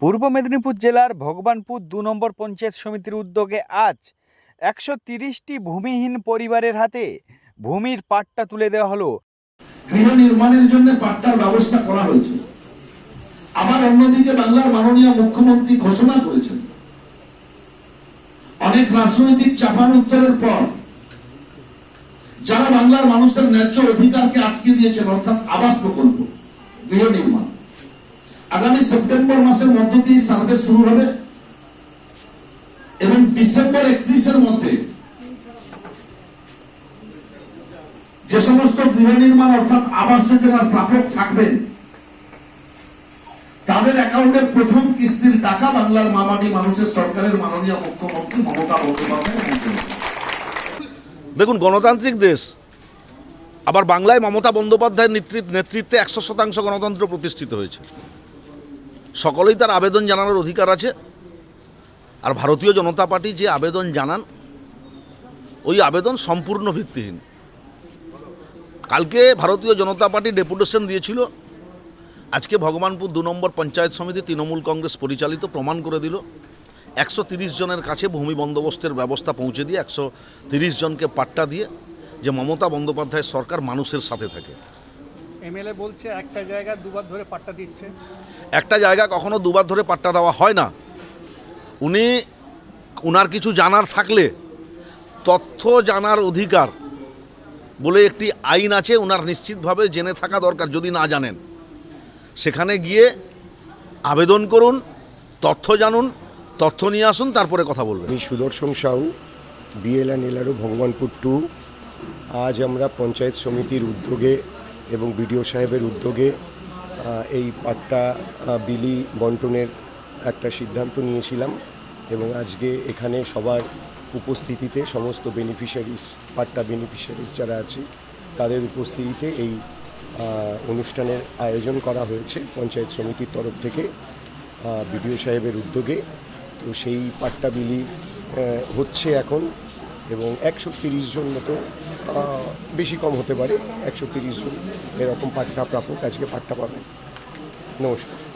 পূর্ব মেদিনীপুর জেলার ভগবানপুর দু নম্বর পঞ্চায়েত সমিতির উদ্যোগে আজ একশো তিরিশটি ভূমিহীন পরিবারের হাতে ভূমির পাট্টা তুলে দেওয়া হলো। গৃহ নির্মাণের জন্য পাট্টার ব্যবস্থা করা হয়েছে। আবার অন্যদিকে বাংলার মাননীয় মুখ্যমন্ত্রী ঘোষণা করেছেন। অনেক রাজনৈতিক চাপান উত্তরের পর যারা বাংলার মানুষের ন্যায্য অধিকারকে আটকে দিয়েছেন, অর্থাৎ আবাস প্রকল্প, গৃহ নির্মাণ আগামী সেপ্টেম্বর মাসের মধ্য দিয়ে সার্ভে শুরু হবে এবং ডিসেম্বর একত্রিশের মধ্যে যে সমস্ত গৃহ নির্মাণ অর্থাৎ আবাস যোজনার প্রাপক থাকবেন, তাদের অ্যাকাউন্টের প্রথম কিস্তির টাকা বাংলার মামাটি মানুষের সরকারের মাননীয় মুখ্যমন্ত্রী মমতা বন্দ্যোপাধ্যায় দেখুন, গণতান্ত্রিক দেশ, আবার বাংলায় মমতা বন্দ্যোপাধ্যায়ের নেতৃত্বে একশো শতাংশ গণতন্ত্র প্রতিষ্ঠিত হয়েছে। সকলেই তার আবেদন জানানোর অধিকার আছে। আর ভারতীয় জনতা পার্টি যে আবেদন জানান, ওই আবেদন সম্পূর্ণ ভিত্তিহীন। কালকে ভারতীয় জনতা পার্টি ডেপুটেশন দিয়েছিল। আজকে ভগবানপুর দু নম্বর পঞ্চায়েত সমিতি তৃণমূল কংগ্রেস পরিচালিত প্রমাণ করে দিল। একশো জনের কাছে ভূমি বন্দোবস্তের ব্যবস্থা পৌঁছে দিয়ে একশো জনকে পাট্টা দিয়ে যে মমতা বন্দ্যোপাধ্যায়ের সরকার মানুষের সাথে থাকে। এমএলএ বলছে একটা জায়গায় দুবার ধরে পাট্টা দিচ্ছে। একটা জায়গা কখনো দুবার ধরে পাট্টা দেওয়া হয় না। উনি ওনার কিছু জানার থাকলে তথ্য জানার অধিকার বলে একটি আইন আছে ওনার নিশ্চিতভাবে জেনে থাকা দরকার যদি না জানেন। সেখানে গিয়ে আবেদন করুন তথ্য জানুন তথ্য নিয়ে আসুন তারপরে কথা বলবেন। আমি Sudarshan Sau BLN LRO Bhagabanpur two. আজ আমরা পঞ্চায়েত সমিতির উদ্যোগে এবং বিডিও সাহেবের উদ্যোগে এই পাট্টা বিলি বন্টনের একটা সিদ্ধান্ত নিয়েছিলাম এবং আজকে এখানে সবার উপস্থিতিতে সমস্ত বেনিফিশিয়ারিজ পাট্টা বেনিফিশিয়ারিজ যারা আছে, তাদের উপস্থিতিতে এই অনুষ্ঠানের আয়োজন করা হয়েছে পঞ্চায়েত সমিতির তরফ থেকে বিডিও সাহেবের উদ্যোগে। তো সেই পাট্টা বিলি হচ্ছে এখন এবং একশো জন মতো বেশি কম হতে পারে। একশো তিরিশ জন এরকম পাট্টা প্রাপক আজকে পাট্টা পাবেন নমস্কার।